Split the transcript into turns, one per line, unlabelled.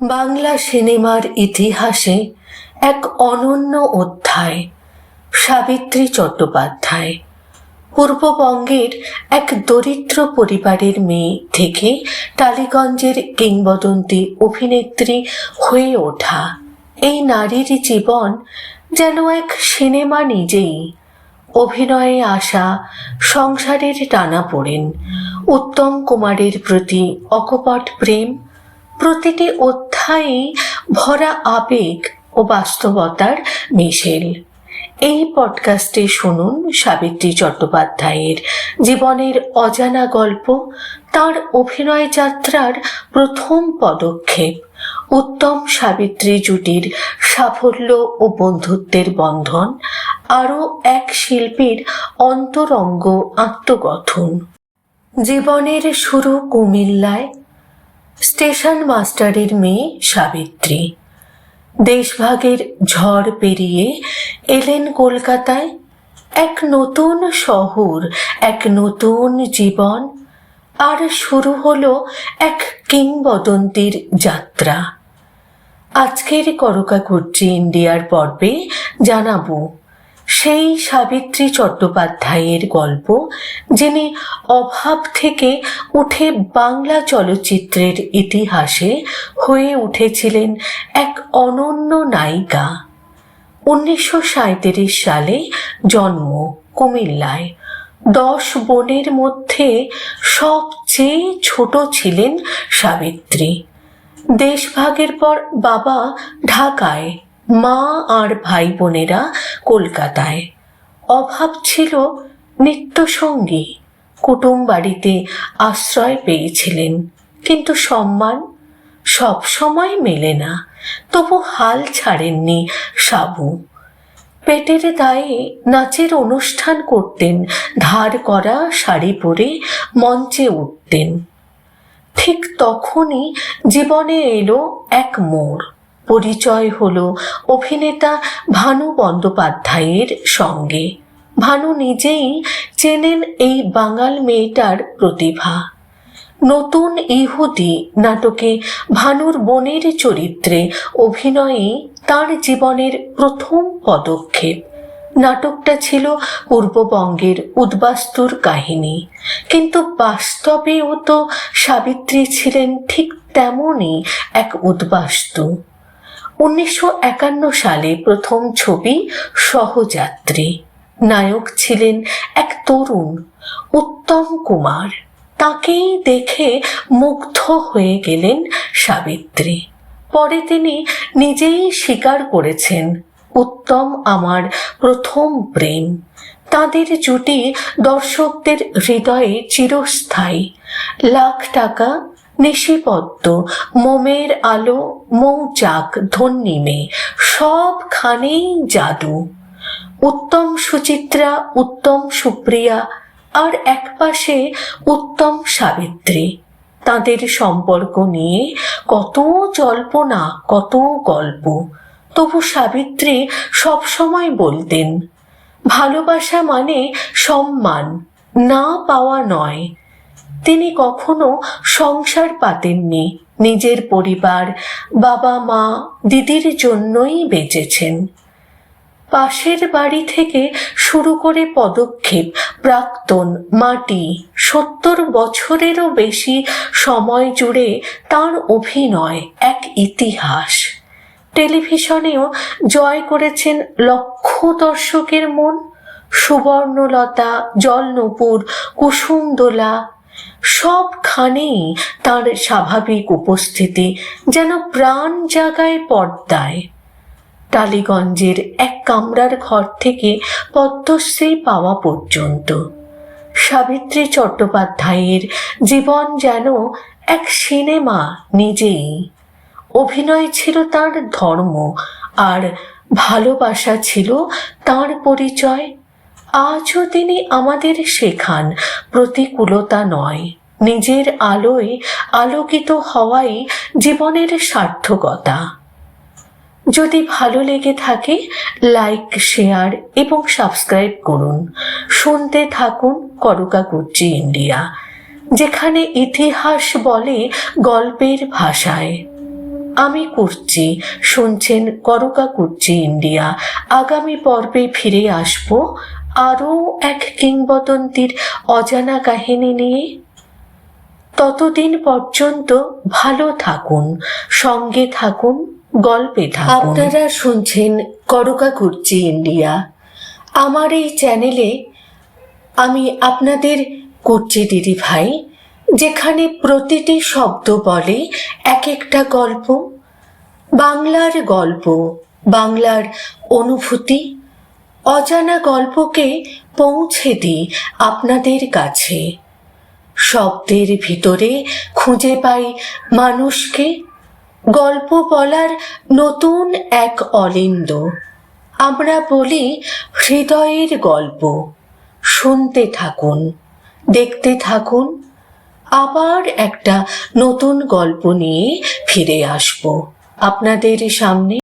বাংলা সিনেমার ইতিহাসে এক অনন্য অধ্যায়, সাবিত্রী চট্টোপাধ্যায়। পূর্ববঙ্গের এক দরিদ্র পরিবারের মেয়ে থেকে টালিগঞ্জের কিংবদন্তি অভিনেত্রী হয়ে ওঠা এই নারীর জীবন যেন এক সিনেমা নিজেই। অভিনয়ে আসা সংসারের টানা পড়েন, উত্তম কুমারের প্রতি অকপট প্রেম, প্রতিটি অধ্যায়েই ভরা আবেগ ও বাস্তবতার মিশেল। এই পডকাস্টে শুনুন সাবিত্রী চট্টোপাধ্যায়ের জীবনের অজানা গল্প, তার অভিনয় যাত্রার প্রথম পদক্ষেপ, উত্তম সাবিত্রী জুটির সাফল্য ও বন্ধুত্বের বন্ধন, আরও এক শিল্পীর অন্তরঙ্গ আত্মগঠন। জীবনের শুরু কুমিল্লায় স্টেশন মাস্টারের মেয়ে সাবিত্রী। দেশভাগের ঝড় পেরিয়ে এলেন কলকাতায়। এক নতুন শহর, এক নতুন জীবন। আর শুরু হলো এক কিংবদন্তির যাত্রা। আজকের করকাকুর্চি ইন্ডিয়ার পর্বে জানাব সেই সাবিত্রী চট্টোপাধ্যায়ের গল্প, যিনি অভাব থেকে উঠে বাংলা চলচ্চিত্রের ইতিহাসে হয়ে উঠেছিলেন এক অনন্য নায়িকা। উনিশশো সালে জন্ম কুমিল্লায়। দশ বোনের মধ্যে সবচেয়ে ছোট ছিলেন সাবিত্রী। দেশভাগের পর বাবা ঢাকায় মা আর ভাই বোনেরা কলকাতায়। অভাব ছিল নিত্যসঙ্গী। কুটুম বাড়িতে আশ্রয় পেয়েছিলেন, কিন্তু সম্মান সব সময় মেলে না। তবু হাল ছাড়েননি সাবু। পেটের দায়ে নাচের অনুষ্ঠান করতেন, ধার করা শাড়ি পরে মঞ্চে উঠতেন। ঠিক তখনই জীবনে এলো এক মোড়। পরিচয় হলো অভিনেতা ভানু বন্দ্যোপাধ্যায়ের সঙ্গে। ভানু নিজেই চেনেন এই বাঙাল মেয়েটার প্রতিভা। নতুন ইহুদি নাটকে ভানুর বোনের চরিত্রে অভিনয়ে তার জীবনের প্রথম পদক্ষেপ। নাটকটা ছিল পূর্ববঙ্গের উদ্বাস্তুর কাহিনী, কিন্তু বাস্তবেও তো সাবিত্রী ছিলেন ঠিক তেমনই এক উদ্বাস্তু। উনিশশো একান্ন সালে প্রথম ছবি সহযাত্রী। নায়ক ছিলেন এক তরুণ, উত্তম কুমার। তাকেই দেখে মুগ্ধ হয়ে গেলেন সাবিত্রী। পরে তিনি নিজেই স্বীকার করেছেন, উত্তম আমার প্রথম প্রেম। তাদের জুটি দর্শকদের হৃদয়ে চিরস্থায়ী। লাখ টাকা নিশিপদ্ম, মোমের আলো, মৌচাক ধন্যিমে সবখানেই জাদু। উত্তম সুচিত্রা, উত্তম সুপ্রিয়া, আর একপাশে উত্তম সাবিত্রী। তাদের সম্পর্ক নিয়ে কত জল্পনা, কত গল্প। তবু সাবিত্রী সবসময় বলতেন, ভালোবাসা মানে সম্মান, না পাওয়া নয়। তিনি কখনো সংসার পাতেননি। নিজের পরিবার, বাবা মা, দিদির জন্যই বেঁচেছেন। পাশের বাড়ি থেকে শুরু করে পদক্ষেপ, প্রাক্তন, মাটি, সত্তর বছরেরও বেশি সময় জুড়ে তার অভিনয় এক ইতিহাস। টেলিভিশনেও জয় করেছেন লক্ষ দর্শকের মন। সুবর্ণলতা, জলনপুর, কুসুমদোলা সবখানেই তার স্বাভাবিক উপস্থিতি যেন প্রাণ জাগায় পর্দায়। টালিগঞ্জের এক কামরার ঘর থেকে পদ্মশ্রী পাওয়া পর্যন্ত। সাবিত্রী চট্টোপাধ্যায়ের জীবন যেন এক সিনেমা নিজেই। অভিনয় ছিল তার ধর্ম আর ভালোবাসা ছিল তার পরিচয়। আজও তিনি আমাদের শেখান, প্রতিকূলতা নয়। নিজের আলোয় আলোকিত হওয়াই জীবনের সার্থকতা। যদি ভালো লেগে থাকে, লাইক, শেয়ার এবং সাবস্ক্রাইব করুন। শুনতে থাকুন করকাকুর্চি ইন্ডিয়া, যেখানে ইতিহাস বলে গল্পের ভাষায়। আমি করছি শুনছেন করকা করছি ইন্ডিয়া। আগামী পর্বে ফিরে আসব। আরও এক কিংবদন্তির অজানা কাহিনী নিয়ে ততদিন পর্যন্ত ভালো থাকুন, সঙ্গে থাকুন, গল্পে থাকুন। আপনারা শুনছেন করকা করছি ইন্ডিয়া। আমার এই চ্যানেলে আমি আপনাদের কুর্চি দিদি ভাই, যেখানে প্রতিটি শব্দ বলে এক একটা গল্প, বাংলার গল্প, বাংলার অনুভূতি অজানা গল্পকে পৌঁছে দিই আপনাদের কাছে। শব্দের ভিতরে খুঁজে পাই মানুষকে। গল্প বলার নতুন এক অলিন্দ। আমরা বলি হৃদয়ের গল্প। শুনতে থাকুন, দেখতে থাকুন, আবার একটা নতুন গল্প নিয়ে ফিরে আসব। আপনাদের সামনে